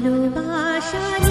ভালোবাসা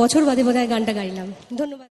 বছর বাদে বোধহয় গানটা গাইলাম। ধন্যবাদ।